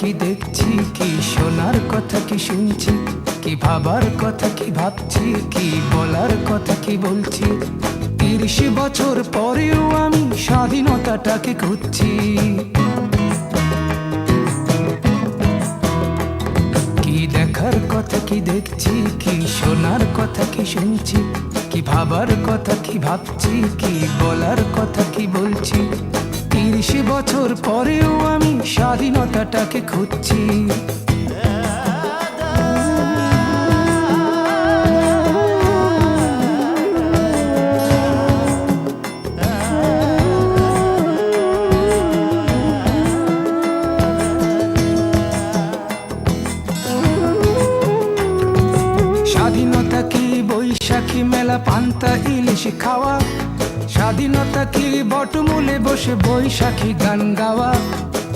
কি দেখছি, কি শোনার কথা, কি শুনছি, কি ভাবার কথা, কি ভাবছি, কি বলার কথা, কি বলছি? তিরিশ বছর পরেও আমি স্বাধীনতাটাকে খুঁজছি। কি দেখার কথা, কি দেখছি, কি শোনার কথা, কি শুনছি, কি ভাবার কথা, কি ভাবছি, কি বলার কথা, কি বলছি? তিরিশ বছর পরেও আমি স্বাধীনতাটাকে খুঁজছি। স্বাধীনতা কি বৈশাখী মেলা পান্তা ইলিশ খাওয়া? স্বাধীনতা কি বটমূলে বসে বৈশাখী গান গাওয়া?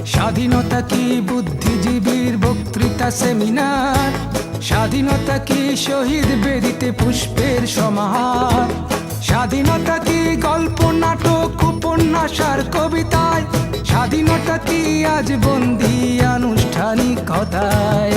স্বাধীনতা কি বুদ্ধিজীবীর বক্তৃতা সেমিনার? স্বাধীনতা কি শহীদ বেদিতে পুষ্পের সমাহার? স্বাধীনতা কি গল্প, নাটক, উপন্যাস আর কবিতায়? স্বাধীনতা কি আজ বন্দি আনুষ্ঠানিকতায়?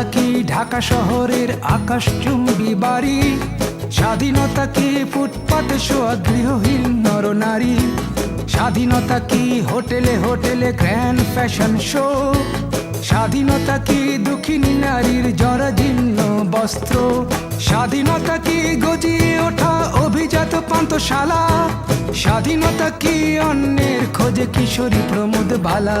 স্বাধীনতা কি ঢাকা শহরের আকাশ চুম্বি বাড়ি? স্বাধীনতা কি ফুটপাতে শোয়া গৃহহীন নরনারী? স্বাধীনতা কি হোটেলে হোটেলে গ্র্যান্ড ফ্যাশন শো? স্বাধীনতা কি দুঃখিনী নারীর জরাজীর্ণ বস্ত্র? স্বাধীনতা কি গজিয়ে ওঠা অভিজাত পান্তশালা স্বাধীনতা কি অন্যের খোঁজে কিশোরী প্রমোদ বালা?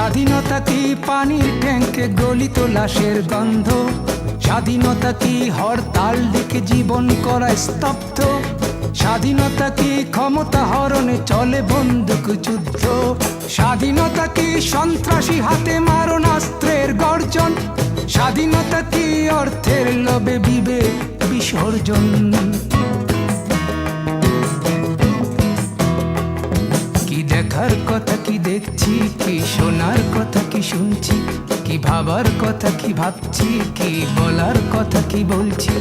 স্বাধীনতা কি পানির ট্যাঙ্কে গলিত লাশের গন্ধ? স্বাধীনতা কি হরতাল ডেকে জীবন করা স্তব্ধ? স্বাধীনতা কি ক্ষমতা হরণে চলে বন্দুক যুদ্ধ? স্বাধীনতা কি সন্ত্রাসী হাতে মারণাস্ত্রের গর্জন? স্বাধীনতা কি অর্থের লোভে বিবেক বিসর্জন? কি শোনার কথা, কি শুনছি, কি ভাবার কথা, কি ভাবছি, কি বলার কথা, কি বলছি?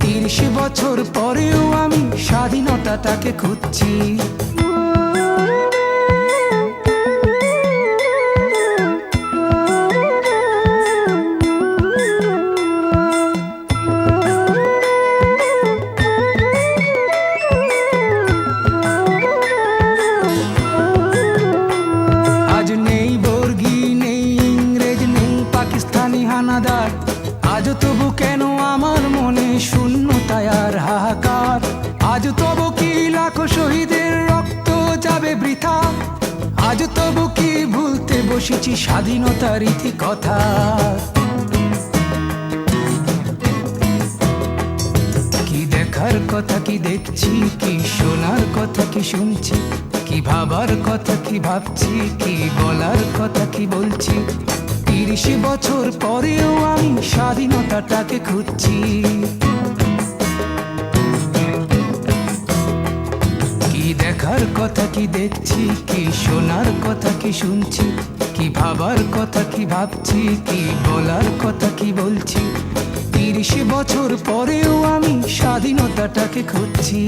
তিরিশ বছর পরেও আমি স্বাধীনতা তাকে খুঁজছি। শহীদের রক্ত যাবে বৃথা। আজ তবু কি ভুলতে বসেছি স্বাধীনতার ইতি কথা কি দেখার কথা, কি দেখছি, কি শোনার কথা, কি শুনছি, কি ভাবার কথা, কি ভাবছি, কি বলার কথা, কি বলছি। তিরিশ বছর পরেও আমি স্বাধীনতাটাকে খুঁজছি। কি দেখার কথা, কি দেখছি, কি শোনার কথা, কি শুনছি, কি ভাবার কথা, কি ভাবছি, কি বলার কথা, কি বলছি। তিরিশ বছর পরেও আমি স্বাধীনতাটাকে খুঁজছি।